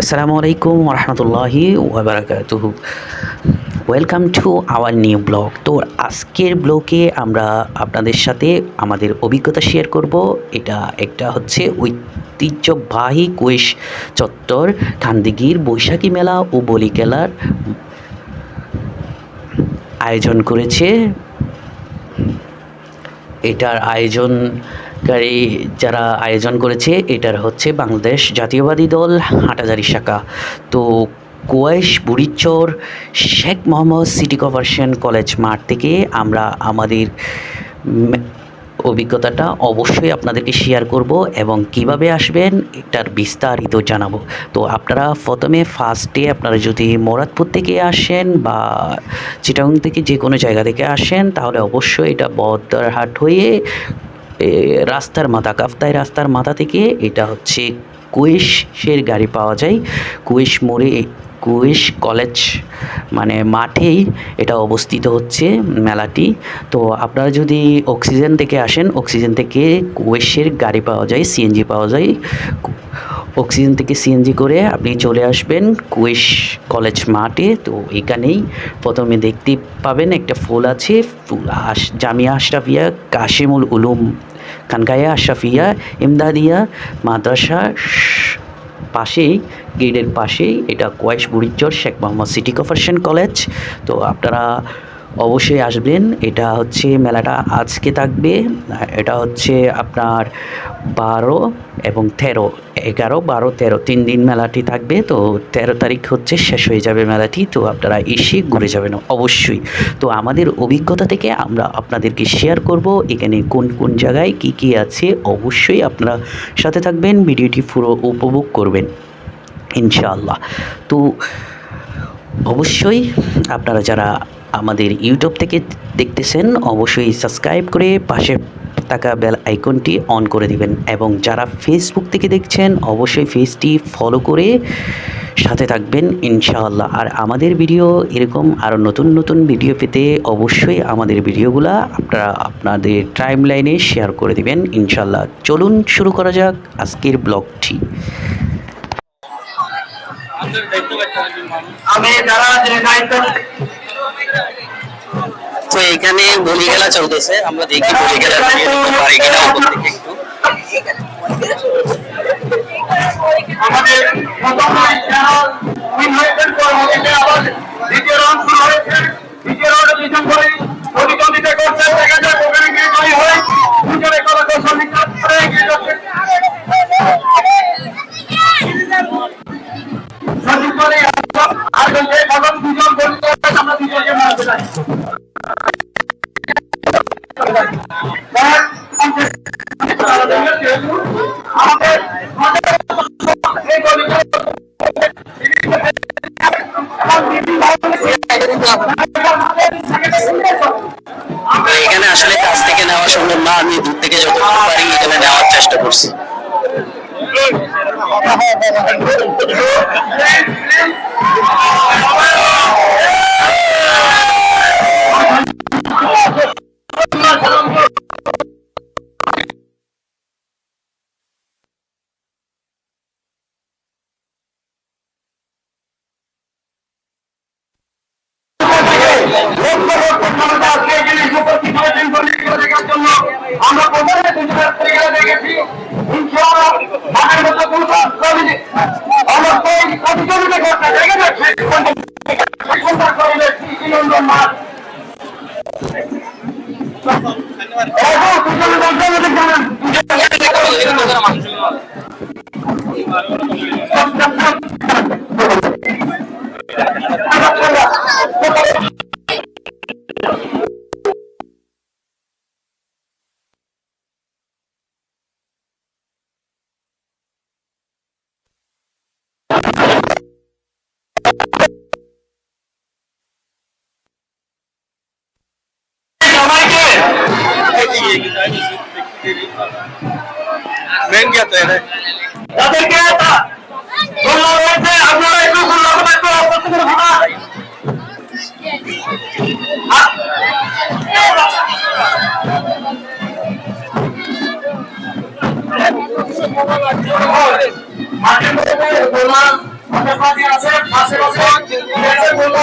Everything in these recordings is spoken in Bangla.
আসসালামু আলাইকুম রহমতুল্লাহি welcome to our new blog তো আজকের ব্লগে আমরা আপনাদের সাথে আমাদের অভিজ্ঞতা শেয়ার করব। এটা একটা হচ্ছে ঐতিহ্যবাহী কুয়েশ চত্বর খান্দিগির বৈশাখী মেলা ও বলি খেলার আয়োজন করেছে। এটার আয়োজনকারী যারা আয়োজন করেছে, এটার হচ্ছে বাংলাদেশ জাতীয়বাদী দল, হাটাজারি শাখা। তো Kuaish Burichar, Sheikh Mohammad city corporation college মাঠ থেকে আমরা আমাদের অভিজ্ঞতাটা অবশ্যই আপনাদেরকে শেয়ার করব এবং কীভাবে আসবেন এটার বিস্তারিত জানাব। তো আপনারা প্রথমে ফার্স্টে আপনারা যদি মোরাদপুর থেকে আসেন বা চিটাং থেকে যে কোনো জায়গা থেকে আসেন, তাহলে অবশ্যই এটা বদ্দারহাট হয়ে রাস্তার মাথা, কাফতাই রাস্তার মাথা থেকে এটা হচ্ছে কুয়েশের গাড়ি পাওয়া যায়। কুয়েশ মোড়ে, কুয়েশ কলেজ মানে মাঠেই এটা অবস্থিত হচ্ছে মেলাটি। তো আপনারা যদি অক্সিজেন থেকে আসেন, অক্সিজেন থেকে কুয়েশের গাড়ি পাওয়া যায়, সিএনজি পাওয়া যায়। অক্সিজেন থেকে সিএনজি করে আপনি চলে আসবেন কুয়েশ কলেজ মাঠে। তো এখানেই প্রথমে দেখতে পাবেন একটা ফুল আছে, ফুল আশ- জামিয়া আশরাফিয়া কাশিমুল উলুম খানকায়া আশরাফিয়া ইমদাদিয়া, মাদ্রাসা, পাশেই গেটের পাশেই, এটা Kuaish Burichar, Sheikh Mohammad city corporation college. তো আপনারা অবশ্যই আসবেন। এটা হচ্ছে মেলাটা আজকে থাকবে। এটা হচ্ছে আপনার বারো এবং তেরো, এগারো, বারো, তেরো, তিন দিন মেলাটি থাকবে। তো তেরো তারিখ হচ্ছে শেষ হয়ে যাবে মেলাটি। তো আপনারা এসে ঘুরে যাবেন অবশ্যই। তো আমাদের অভিজ্ঞতা থেকে আমরা আপনাদেরকে শেয়ার করব এখানে কোন কোন জায়গায় কি কি আছে। অবশ্যই আপনারা সাথে থাকবেন, ভিডিওটি পুরো উপভোগ করবেন, ইনশাআল্লাহ। তো অবশ্যই আপনারা যারা আমাদের ইউটিউব থেকে দেখতেছেন, অবশ্যই সাবস্ক্রাইব করে পাশে থাকা বেল আইকনটি অন করে দিবেন। এবং যারা ফেসবুক থেকে দেখছেন, অবশ্যই ফেসটি ফলো করে সাথে থাকবেন, ইনশাআল্লাহ। আর আমাদের ভিডিও এরকম আরও নতুন নতুন ভিডিও পেতে অবশ্যই আমাদের ভিডিওগুলো আপনারা আপনাদের টাইম লাইনে শেয়ার করে দিবেন, ইনশাআল্লাহ। চলুন শুরু করা যাক আজকের ব্লগটি আমি যারা যে তো এখানে বলি খেলা চলতেছে আমরা দেখি বলি খেলা ভিডিও পারি কিনা উপর থেকে একটু। আমাদের মাঠের মধ্যে কোনো কমিটি আমরা এই প্রতিযোগিতা করতে দেখে যাচ্ছি মেন क्या तय है তাদের কে তা বললা বলতে আপনারা একটু বললা একটু আপনাদের করে ভাঙা মাঠে মধ্যে বললা আছে পাশে পাশে বললা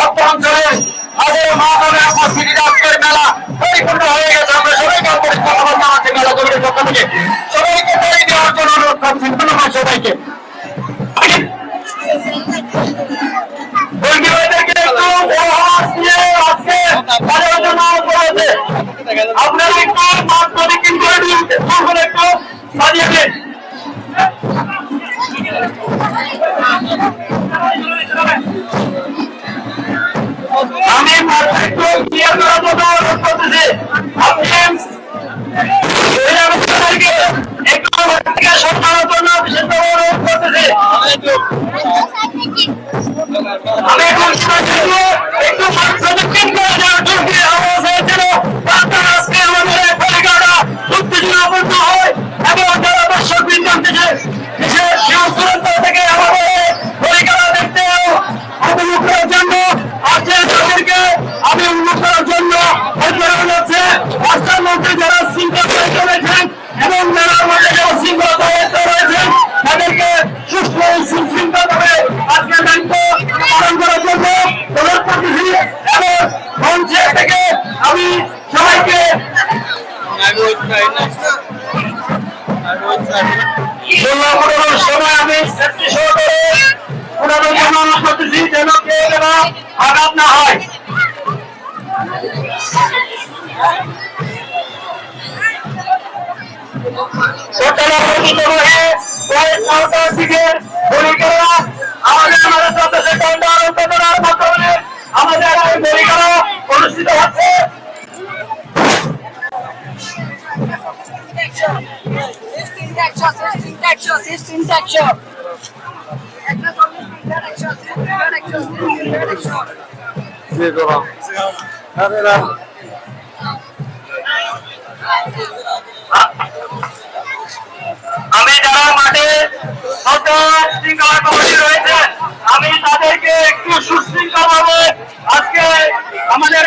অঞ্চলে হাজারো মা বোনের উপস্থিতি আজকের মেলা পরিপূর্ণ হয়ে গেছে। আমরা সবাইকে অপরিষ্কার ধন্যবাদ জানাচ্ছি মেলা কমিটির পক্ষ থেকে। সবাইকে তৈরি দেওয়ার জন্য অনুরোধ করছি। ধন্যবাদ সবাইকে। আজকে। আপনারা একটু প্রদক্ষিণ করে দিন। একটু সাজিয়ে দিন। আমি একটু ক্লিয়ার করার জন্য অনুরোধ করতেছি। আপনি একটু মাঠ থেকে সরানোর জন্য বিশেষভাবে অনুরোধ করতেছি। আমি এখন একটু প্রদক্ষিণ করে যাওয়ার জন্য আওয়াজ হয়েছিল আজকে আমাদের পরিকাটা উত্তেজনাপূর্ণ হয়। আমি যারা মাঠে শৃঙ্খলা কমিটি রয়েছে আমি তাদেরকে একটু সুশৃঙ্খল ভাবে আজকে আমাদের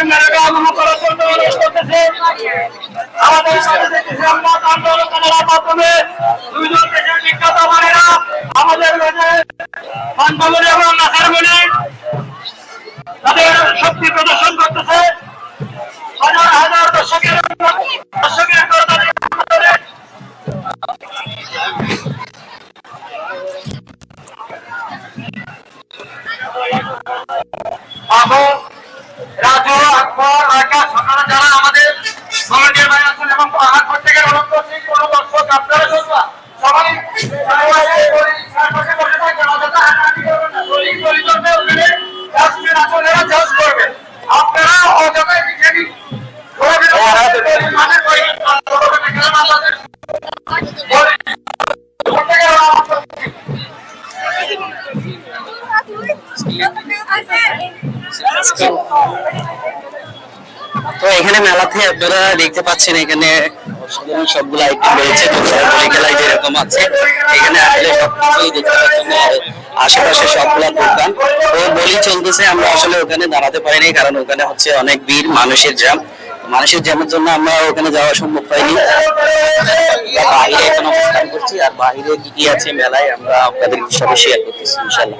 করার জন্য অনুরোধ করতেছে। আমাদের সাথে সংবাদ আন্দোলনের মাধ্যমে দুইজন দেশের বিখ্যাত মানেরা আমাদের বান্ধবী এবং নাসারমণি তাদের শক্তি প্রদর্শন করতেছে। হাজার হাজার দর্শকের দর্শকের করতালি এখানে মেলাতে আপনারা দেখতে পাচ্ছেন এখানে অসাধারণ সবগুলো আইটেম রয়েছে, তো যেরকম আছে, এখানে আসলে সবকিছুই দেখতে পাচ্ছেন। আশেপাশে সবগুলা দোকান। তো বলি চলতেছে, আমরা আসলে ওখানে দাঁড়াতে পারিনি, কারণ ওখানে হচ্ছে অনেক ভিড়, মানুষের জ্যাম। মানুষের জ্যামের জন্য আমরা ওখানে যাওয়া সম্ভব পাইনি বাইরে এখন অবস্থান করছি, আর বাইরে কি কি আছে মেলায় আমরা আপনাদের সাথে শেয়ার করতেছি ইনশাল্লাহ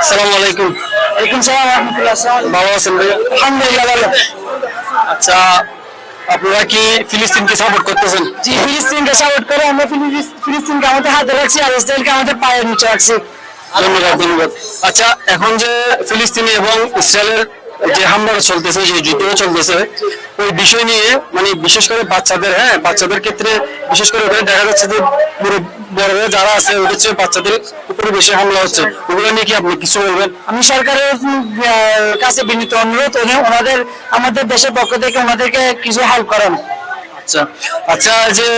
আসসালামু আলাইকুম। ওয়ালাইকুম সালাম রহমতুল্লাহ ভালো আছেন ভাই আলহামদুলিল্লাহ ভালো। আচ্ছা আপনারা কি ফিলিস্তিনকে সাপোর্ট করতেছেন? জি ফিলিস্তিনকে সাপোর্ট করে আমরা ফিলিস- ফিলিস্তিনকে আমাদের হাতে রাখছি আর ইসরায়েলকে আমাদের পায়ের নিচে রাখছি। ধন্যবাদ ধন্যবাদ। আচ্ছা এখন যে ফিলিস্তিনি এবং ইসরায়েলের যে হামলা চলতেছে যে যুদ্ধ চলতেছে। ওই বিষয় নিয়ে মানে বিশেষ করে বাচ্চাদের হ্যাঁ বাচ্চাদের ক্ষেত্রে বিশেষ করে ওখানে দেখা যাচ্ছে যে পুরো বড়রা যারা আছে ওদের চেয়ে বাচ্চাদের উপরে বেশি হামলা হচ্ছে। ওগুলো নিয়ে কি আপনি কিছু বলবেন? আমি সরকারের কাছে বিনীত অনুরোধ ওনে- ওনাদের আমাদের দেশের পক্ষ থেকে ওনাদেরকে কিছু হেল্প করেন। আচ্ছা আচ্ছা যে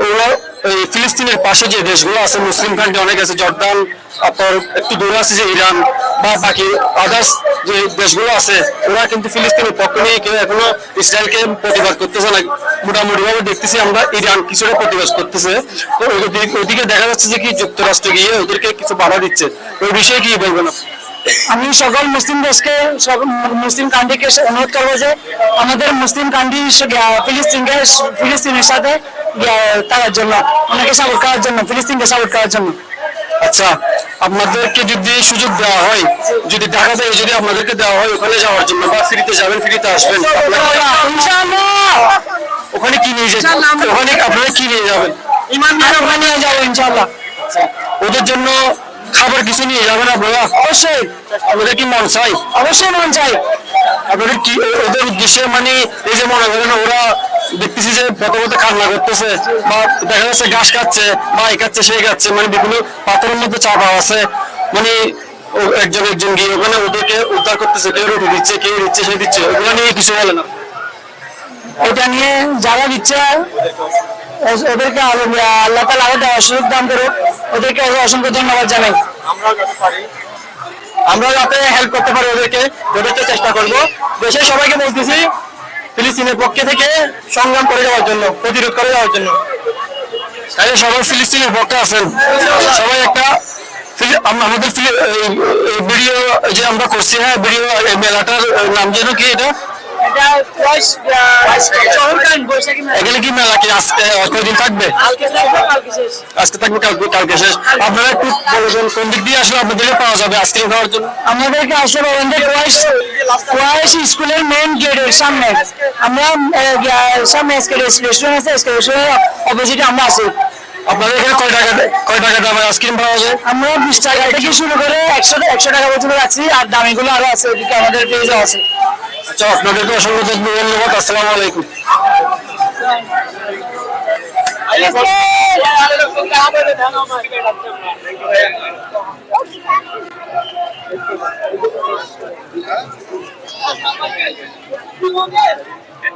ওরা এই ফিলিস্তিনের পাশে যে দেশগুলো আছে, মুসলিম কান্ট্রি অনেক আছে, জর্দান তারপর একটু দূরে আছে যে ইরান বা বাকি আদার্স যে দেশগুলো আছে, ওরা কিন্তু ফিলিস্তিনের পক্ষ নিয়ে কেউ এখনও ইসরায়েলকে প্রতিবাদ করতেছে না। মোটামুটি ভাবে দেখতেছি আমরা ইরান কিছুটা প্রতিবাদ করতেছে। তো ওদিকে দেখা যাচ্ছে যে কি যুক্তরাষ্ট্র গিয়ে ওদেরকে কিছু বাধা দিচ্ছে। ওই বিষয়ে কি বলবেন? আমি সকল মুসলিম দেশকে মুসলিম কান্ট্রিকে অনুরোধ করব যে আমাদের মুসলিম কান্ট্রি ফিলিস্তিনকে, ফিলিস্তিনের সাথে তার জন্য ওনাকে সাপোর্ট করার জন্য ফিলিস্তিনকে সাপোর্ট করার জন্য। আচ্ছা আপনাদেরকে যদি সুযোগ দেওয়া হয় যদি ঢাকা থেকে যদি আপনাদেরকে দেওয়া হয় ওখানে যাওয়ার জন্য বা ফ্রিতে যাবেন ফ্রিতে আসবেন ওখানে কি নিয়ে যাবেন? ওখানে আপনারা কি নিয়ে যাবেন? ওখানে নিয়ে যাব ইনশাআল্লাহ। ওদের জন্য খাবার কিছু নিয়ে যাবেন আপনারা? অবশ্যই। আপনাদের কি মন চাই? অবশ্যই মন চাই। আপনাদের কি ওদের উদ্দেশ্যে মানে এই যে মনে করেন ওরা দেখতেছি যে কান্না করতেছে বা দেখা যাচ্ছে ঘাস খাচ্ছে বা এই খাচ্ছে সেই খাচ্ছে মানে বিভিন্ন পাথরের মধ্যে চাপা আছে। মানে একজন একজন গিয়ে ওখানে ওদেরকে উদ্ধার করতেছে কেউ রুটি দিচ্ছে কেউ দিচ্ছে সে দিচ্ছে ওগুলো নিয়ে কিছু বলে না। এটা নিয়ে যারা দিচ্ছে ওদেরকে আলো- আল্লাহ তালা আরও দেওয়ার সুযোগ দান করুক। ওদেরকে অসংখ্য ধন্যবাদ জানাই। আমরা যাতে হেল্প করতে পারি ওদেরকে ওদেরকে চেষ্টা করব। দেশের সবাইকে বলতেছি ফিলিস্তিনের পক্ষে থেকে সংগ্রাম করে যাওয়ার জন্য, প্রতিরোধ করে যাওয়ার জন্য। তাহলে সবাই ফিলিস্তিনের পক্ষে আসেন সবাই একটা আমাদের ভিডিও যে আমরা করছি হ্যাঁ ভিডিও মেলাটার নাম যেন কি এটা? এখানে কি মেলা কি আজকে কয়দিন থাকবে? আজকে থাকবে কালকে কালকে শেষ। আপনারা একটু বলবেন কোন দিক দিয়ে আসলে আপনাদেরকে পাওয়া যাবে আইসক্রিম খাওয়ার জন্য? আমাদেরকে আসলে কোয়াইশ স্কুলের মেইন গেটের সামনে। আমরা সামনে এসকে রেস্টুরেন্ট আছে এসকে রেস্টুরেন্টের অপোজিটে আমরা আছি। আপনাদের এখানে কয় টাকা কয় টাকা দামের আইসক্রিম পাওয়া যায়? আমরা বিশ টাকা থেকে শুরু করে একশো একশো টাকা পর্যন্ত রাখছি আর দামিগুলো আরও আছে ওদিকে আমাদের পেজও আছে। আচ্ছা আপনাদেরকে অসংখ্য ধন্যবাদ আসসালামু আলাইকুম।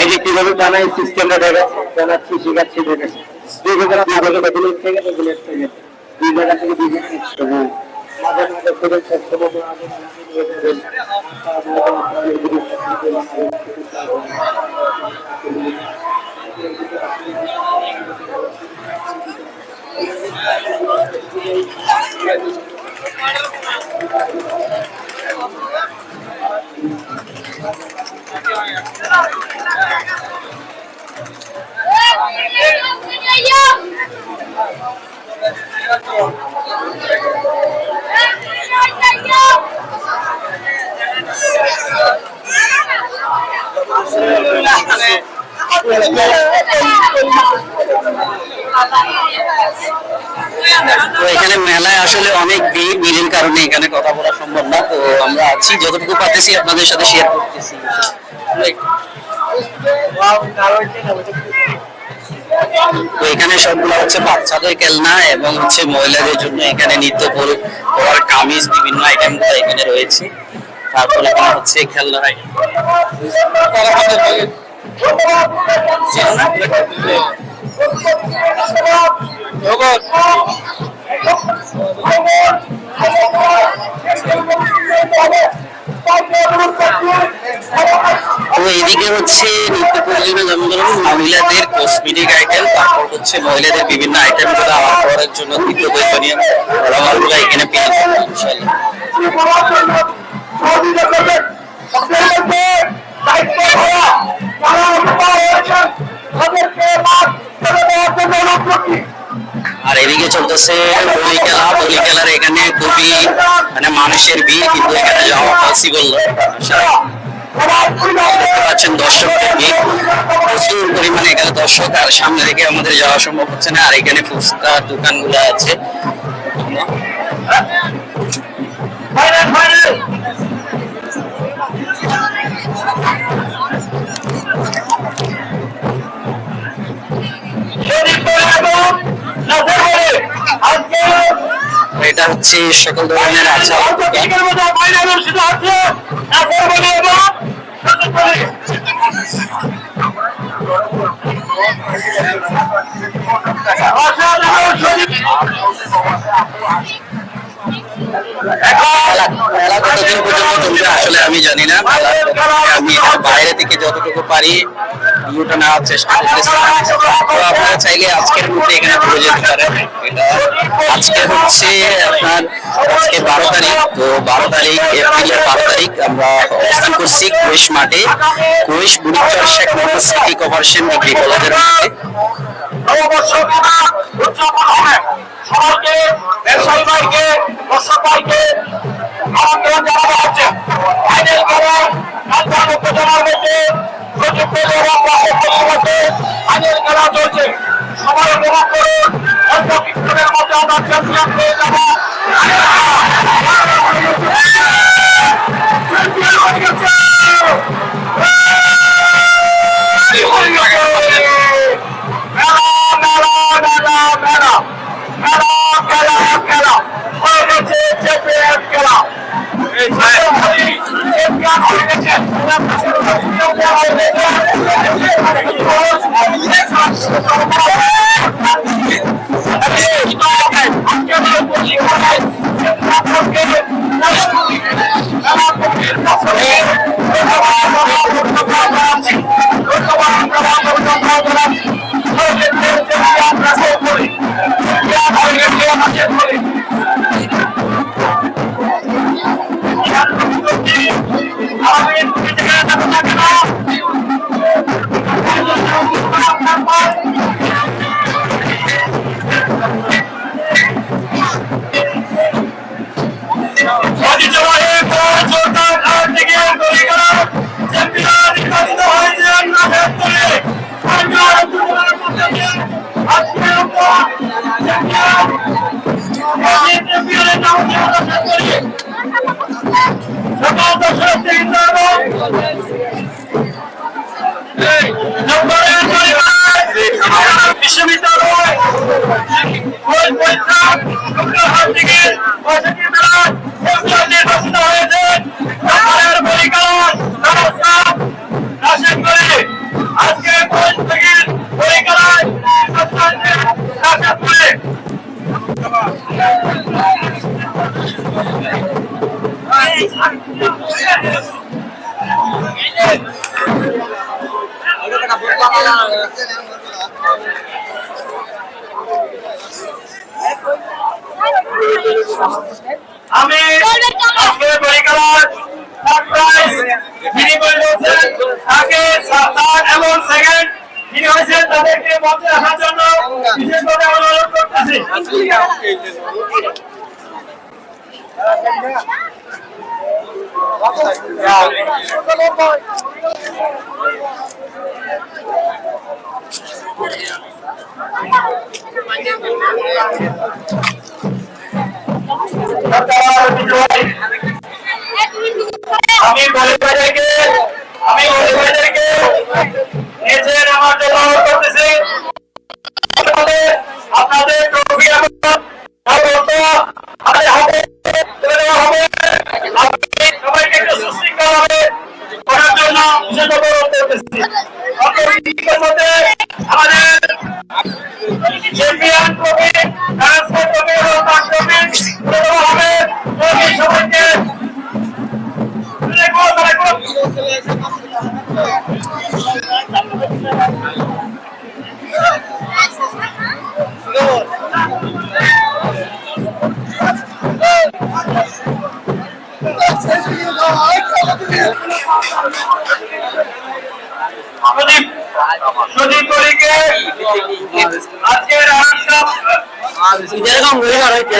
এই যে কীভাবে বানাই সিস্টেমটা দেখা জানাচ্ছি শেখাচ্ছি দেখাচ্ছি দুই থেকে দুই থেকে করব আগে তো এখানে মেলায় আসলে অনেক ভিড় ভিড়ের কারণে এখানে কথা বলা সম্ভব না। তো আমরা আছি যতটুকু পাচ্ছি আপনাদের সাথে শেয়ার করতেছি। তো এখানে সবগুলো হচ্ছে বাচ্চাদের খেলনা এবং হচ্ছে মহিলাদের জন্য এখানে নিত্য পরে পরার কামিজ বিভিন্ন আইটেম এখানে রয়েছে। তারপর এখানে হচ্ছে খেলনা তো এদিকে হচ্ছে নিত্য প্রয়োজনীয় যেমন ধরুন মহিলাদের কসমেটিক আইটেম তারপর হচ্ছে মহিলাদের বিভিন্ন আইটেমগুলো আমার করার জন্য নিত্য প্রয়োজনীয় এখানে পেয়ে যাবেন ইনশাল্লাহ চলতেছে খেলা, বলি খেলার এখানে মানে মানুষের ভিড়, কিন্তু এখানে প্রচুর পরিমাণে এখানে দর্শক আর সামনে থেকে আমাদের যাওয়া সম্ভব হচ্ছে না। আর এখানে ফুচকা দোকানগুলো আছে। এটা হচ্ছে সকল ধরনের আচার। মেলা মেলা কতদিন পর্যন্ত চলবে আসলে আমি জানি না। আমি বাইরে থেকে যতটুকু পারি ভিউটা নেওয়ার চেষ্টা করতেছি। তো আপনারা চাইলে আজকের মধ্যে এখানে ঘুরে যেতে পারেন। এটা আজকে হচ্ছে আপনার আজকে বারো তারিখ। তো বারো তারিখ, এপ্রিলের বারো তারিখ আমরা অবস্থান করছি কুয়েশ মাঠে। Kuaish Burichar Sheikh Mohammad city corporation degree কলেজের মাঠে সবাইকে ব্যবসায়ী ভাইকে দর্শক ভাইকে আমন্ত্রণ জানানো হচ্ছে ফাইনাল খেলা রাজধানী উপজেলার মধ্যে ফাইনাল খেলা চলছে, সবাই উপভোগ করুন, অল্প কিছুক্ষণের মধ্যে আমরা চ্যাম্পিয়ন হয়ে যাব। চ্যাম্পিয়ন হয়ে গেছে! চ্যাম্পিয়ন নির্বাচিত হয়েছে রাশেদ করে আজকে থেকে পরিকালয় রাশেদ করে। আমি আজকে পরিকালয় সারপ্রাইজ যিনি বলছেন তাকে থার্ড এবং সেকেন্ড যিনি হয়েছেন তাদেরকে মঞ্চে আসার জন্য বিশেষভাবে অনুরোধ করতেছি। আমি বলে ভাইদেরকে আমি বলে ভাইদেরকে নিচে নামার জন্য বিশেষের আমাদের চ্যাম্পিয়ন ট্রফি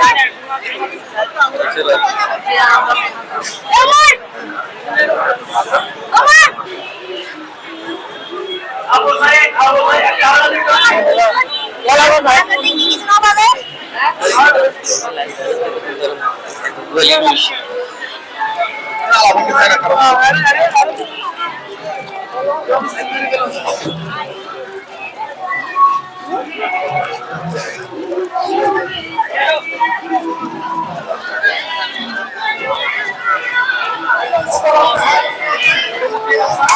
সাইদ আবু সাইদ একটা আলাদা করে মাসুদ ভাইয়ের সহ নিশ্চিত আপনারা আপনারা আজকের ব্লগে রাখি তো এখানে আমাদের এটা হচ্ছে আমাদের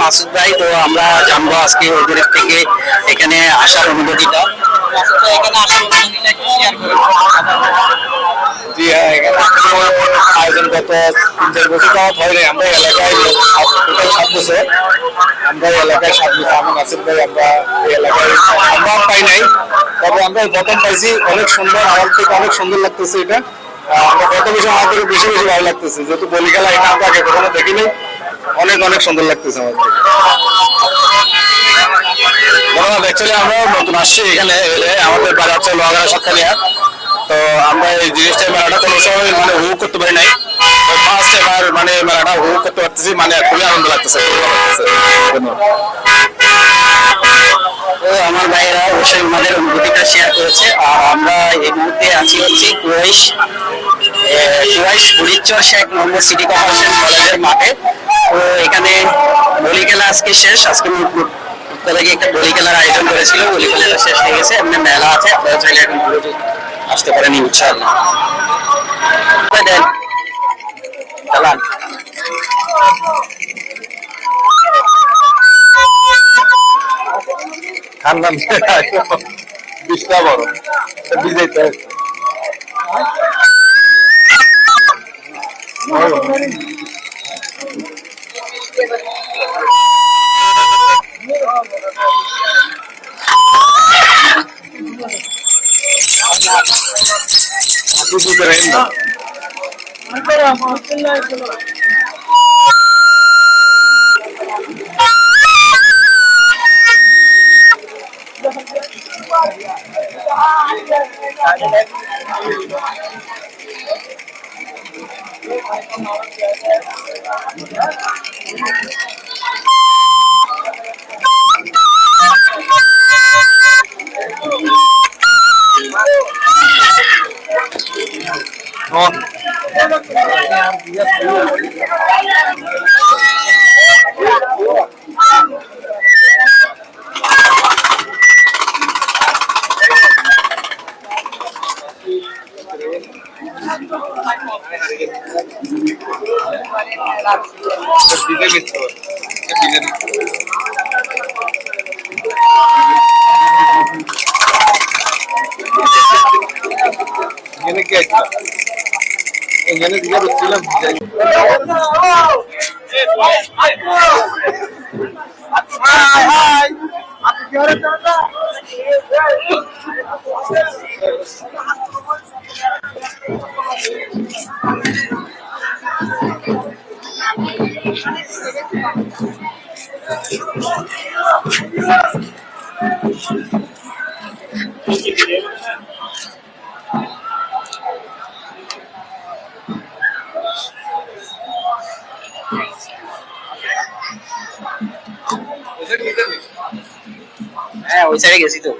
মাসুদ ভাই, তো আমরা জানব আজকে ওদের থেকে এখানে আসার অনুভূতিটা। হ্যাঁ আয়োজন গত তিন চার বছর আমরা এলাকায় সাত বছর। আমরা এলাকায় সাত বছর। ভাই, আমরা এই এলাকায় পাই নাই। তবে আমরা প্রথম পাইছি। অনেক সুন্দর, আমার থেকে অনেক সুন্দর লাগতেছে এটা। আমরা কত বেশি আমার থেকে বেশি বেশি ভালো লাগতেছে। যেহেতু বলি খেলা এটা আমরা আগে কখনো দেখিনি। অনেক অনেক সুন্দর লাগতেছে আমার অ্যাকচুয়ালি আমরা নতুন আসছি এখানে এলে আমাদের বাড়ি হচ্ছে লোহাগাড়া সাতখালিয়া তো আমরা এই জিনিসটা মেলাটা কোনো সময় মানে উপভোগ করতে পারি নাই। ফার্স্ট এবার মানে মেলাটা উপভোগ করতে পারতেছি মানে খুবই আনন্দ লাগতেছে ধন্যবাদ। তো আমার ভাইয়েরা অবশ্যই আমাদের অনুভূতিটা শেয়ার করেছে। আর আমরা এই মুহূর্তে আছি হচ্ছে কুয়াইশ কুয়াইশ বুড়িচর শেখ মোহাম্মদ সিটি কর্পোরেশন কলেজের মাঠে। তো এখানে বলি খেলা আজকে শেষ। আজকে থেকে একটা বলি খেলার আয়োজন করেছিল। বলি খেলাটা শেষ হয়ে গেছে। এমনি মেলা আছে। আপনারা চাইলে এখন ঘুরে আসতে পারেন দেন চালান ঠান্ডা বিশটা বড় বিজয়তে আপনি কি করেন 不要 এখানে দিকে ঢুকছিলাম হ্যাঁ ওই সাইডে গেছি তো গ্যাদারিং মানুষ